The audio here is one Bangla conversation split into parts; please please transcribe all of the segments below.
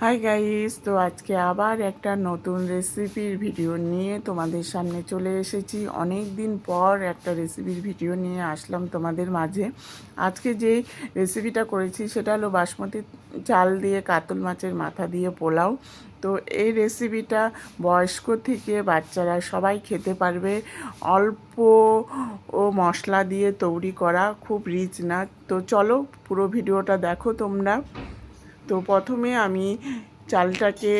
হাই গাইস তো আজকে আবার একটা নতুন রেসিপির ভিডিও নিয়ে তোমাদের সামনে চলে এসেছি। অনেক দিন পর একটা রেসিপির ভিডিও নিয়ে আসলাম তোমাদের মাঝে। আজকে যে রেসিপিটা করেছি সেটা হলো বাসমতি চাল দিয়ে কাতল মাছের মাথা দিয়ে পোলাও। তো এই রেসিপিটা বয়স্ক থেকে বাচ্চারা সবাই খেতে পারবে। অল্প ও মশলা দিয়ে তৈরি করা খুব রিচ না। তো চলো পুরো ভিডিওটা দেখো তোমরা। তো প্রথমে আমি চালটাকে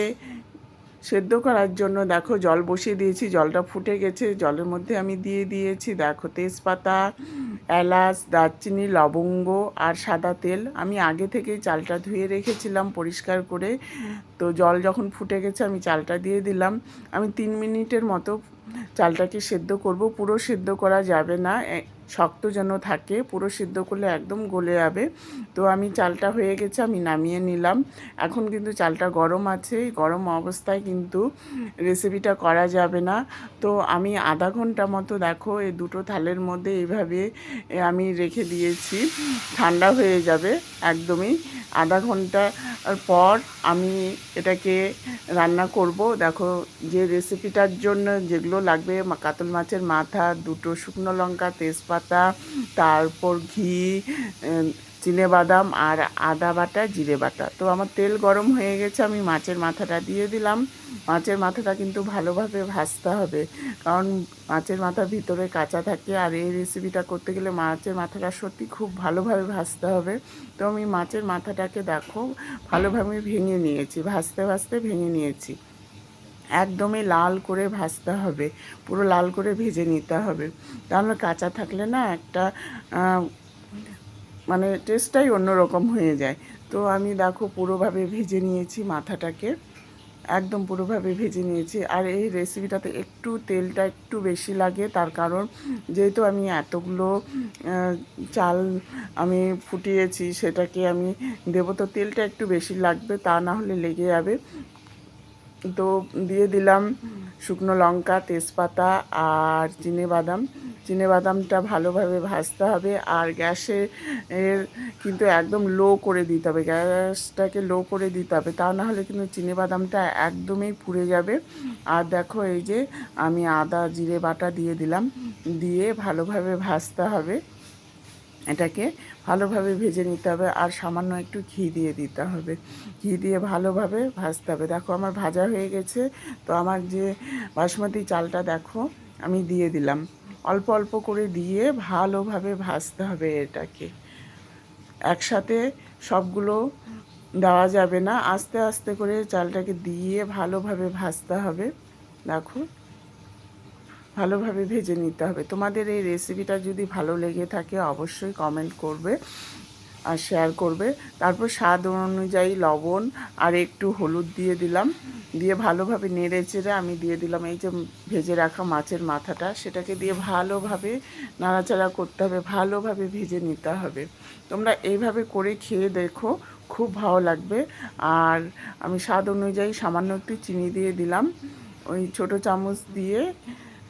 সেদ্ধ করার জন্য দেখো জল বসিয়ে দিয়েছি, জলটা ফুটে গেছে, জলের মধ্যে আমি দিয়ে দিয়েছি দেখো তেজপাতা, এলাচ, দারচিনি, লবঙ্গ আর সাদা তেল। আমি আগে থেকেই চালটা ধুয়ে রেখেছিলাম পরিষ্কার করে। তো জল যখন ফুটে গেছে আমি চালটা দিয়ে দিলাম। আমি তিন মিনিটের মতো চালটাকে সেদ্ধ করব। পুরো সেদ্ধ করা যাবে না। শক্ত যেন থাকে, পুরো সিদ্ধ করলে একদম গলে যাবে। তো আমি চালটা হয়ে গেছে, আমি নামিয়ে নিলাম। এখন কিন্তু চালটা গরম আছে গরম অবস্থায় কিন্তু রেসিপিটা করা যাবে না। তো আমি আধা ঘণ্টা মতো দেখো, এই দুটো থালের মধ্যে এইভাবে আমি রেখে দিয়েছি, ঠান্ডা হয়ে যাবে একদমই। আধা ঘণ্টা পর আমি এটাকে রান্না করব। দেখো, যে রেসিপিটার জন্য যেগুলো লাগবে, কাতল মাছের মাথা, দুটো শুকনো লঙ্কা, তেজপাতা তারপর ঘি চিনে বাদাম আর আদা বাটা, জিরে বাটা। তো আমার তেল গরম হয়ে গেছে, আমি মাছের মাথাটা দিয়ে দিলাম। মাছের মাথাটা কিন্তু ভালোভাবে ভাজতে হবে। কারণ মাছের মাথার ভিতরে কাঁচা থাকে আর এই রেসিপিটা করতে গেলে মাছের মাথাটা সত্যি খুব ভালোভাবে ভাজতে হবে। তো আমি মাছের মাথাটাকে দেখো, ভালোভাবে ভেঙে নিয়েছি, ভাজতে ভাজতে ভেঙে নিয়েছি। একদমই লাল করে ভাজতে হবে, পুরো লাল করে ভেজে নিতে হবে। তাহলে কাঁচা থাকলে না একটা মানে টেস্টটাই অন্যরকম হয়ে যায়। তো আমি দেখো পুরোভাবে ভেজে নিয়েছি মাথাটাকে, একদম পুরোভাবে ভেজে নিয়েছি। আর এই রেসিপিটাতে একটু তেলটা একটু বেশি লাগে, তার কারণ যেহেতু আমি এতগুলো চাল আমি ফুটিয়েছি সেটাকে আমি দেবো, তো তেলটা একটু বেশি লাগবে, তা না হলে লেগে যাবে। তো দিয়ে দিলাম শুকনো লঙ্কা, তেজপাতা আর চিনে বাদাম। চিনে বাদামটা ভালোভাবে ভাজতে হবে আর গ্যাসে এর কিন্তু একদম লো করে দিতে হবে। গ্যাসটাকে লো করে দিতে হবে। তা না হলে কিন্তু চিনে বাদামটা একদমই পুড়ে যাবে। আর দেখো এই যে আমি আদা, জিরে বাটা দিয়ে দিলাম। দিয়ে ভালোভাবে ভাজতে হবে। এটাকে ভালোভাবে ভেজে নিতে হবে আর সামান্য একটু ঘি দিয়ে দিতে হবে। ঘি দিয়ে ভালোভাবে ভাজতে হবে। দেখো আমার ভাজা হয়ে গেছে, তো আমার যে বাসমতি চালটা দেখো, আমি দিয়ে দিলাম। অল্প অল্প করে দিয়ে ভালোভাবে ভাজতে হবে এটাকে। একসাথে সবগুলো দেওয়া যাবে না। আস্তে আস্তে করে চালটাকে দিয়ে ভালোভাবে ভাজতে হবে। দেখো। ভালোভাবে ভেজে নিতে হবে। তোমাদের এই রেসিপিটা যদি ভালো লেগে থাকে, অবশ্যই কমেন্ট করবে আর শেয়ার করবে। তারপর স্বাদ অনুযায়ী লবণ আর একটু হলুদ দিয়ে দিলাম। দিয়ে ভালোভাবে নেড়ে চেড়ে আমি দিয়ে দিলাম এই যে ভেজে রাখা মাছের মাথাটা। সেটাকে দিয়ে ভালোভাবে নাড়াচাড়া করতে হবে, ভালোভাবে ভেজে নিতে হবে। তোমরা এইভাবে করে খেয়ে দেখো, খুব ভালো লাগবে। আর আমি স্বাদ অনুযায়ী সামান্য একটু চিনি দিয়ে দিলাম। ওই ছোট চামচ দিয়ে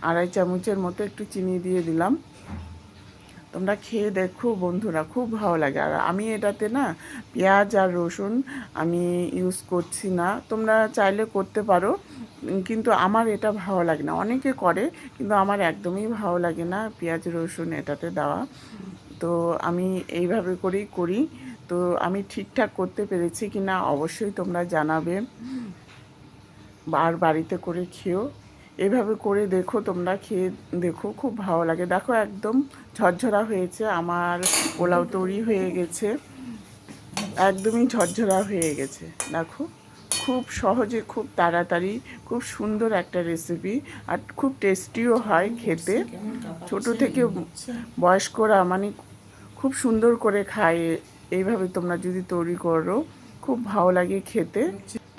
আড়াই চামচের মতো একটু চিনি দিয়ে দিলাম। তোমরা খেয়ে দেখো বন্ধুরা, খুব ভালো লাগে। আর আমি এটাতে না পেঁয়াজ আর রসুন আমি ইউজ করছি না। তোমরা চাইলে করতে পারো, কিন্তু আমার এটা ভালো লাগে না। অনেকে করে, কিন্তু আমার একদমই ভালো লাগে না পেঁয়াজ, রসুন এটাতে দেওয়া। তো আমি এইভাবে করেই করি। তো আমি ঠিকঠাক করতে পেরেছি কি না অবশ্যই তোমরা জানাবে। আর বাড়িতে করে খেয়েও এভাবে করে দেখো, তোমরা খেয়ে দেখো, খুব ভালো লাগে। দেখো, একদম ঝরঝরা হয়েছে, আমার পোলাও তৈরি হয়ে গেছে। একদমই ঝরঝরা হয়ে গেছে। দেখো, খুব সহজে, খুব তাড়াতাড়ি, খুব সুন্দর একটা রেসিপি আর খুব টেস্টিও হয় খেতে। ছোট থেকে বয়স্করা মানে খুব সুন্দর করে খায় এইভাবে তোমরা যদি তৈরি করো, খুব ভালো লাগে খেতে।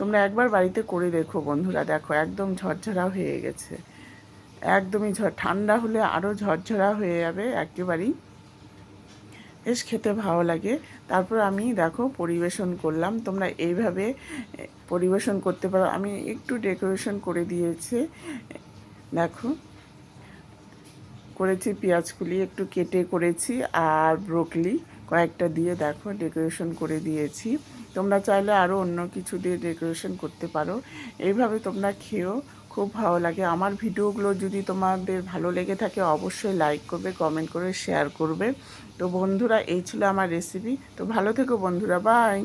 তোমরা একবার বাড়িতে করে দেখো বন্ধুরা, দেখো একদম ঝরঝরা হয়ে গেছে। একদমই ঝড় ঠান্ডা হলে আরও ঝরঝরা হয়ে যাবে একেবারেই। বেশ খেতে ভালো লাগে। তারপর আমি দেখো পরিবেশন করলাম। তোমরা এইভাবে পরিবেশন করতে পারো। আমি একটু ডেকোরেশন করে দিয়েছি। দেখো, করেছি পেঁয়াজগুলি একটু কেটে করেছি আর ব্রোকলি। কয়েকটা দিয়ে দেখো ডেকোরেশন করে দিয়েছি। তোমরা চাইলে আরও অন্য কিছু দিয়ে ডেকোরেশন করতে পারো। এইভাবে তোমরা খেয়েও খুব ভালো লাগে। আমার ভিডিওগুলো যদি তোমাদের ভালো লেগে থাকে, অবশ্যই লাইক করবে কমেন্ট করে শেয়ার করবে। তো বন্ধুরা, এই ছিল আমার রেসিপি তো ভালো থেকো বন্ধুরা বাই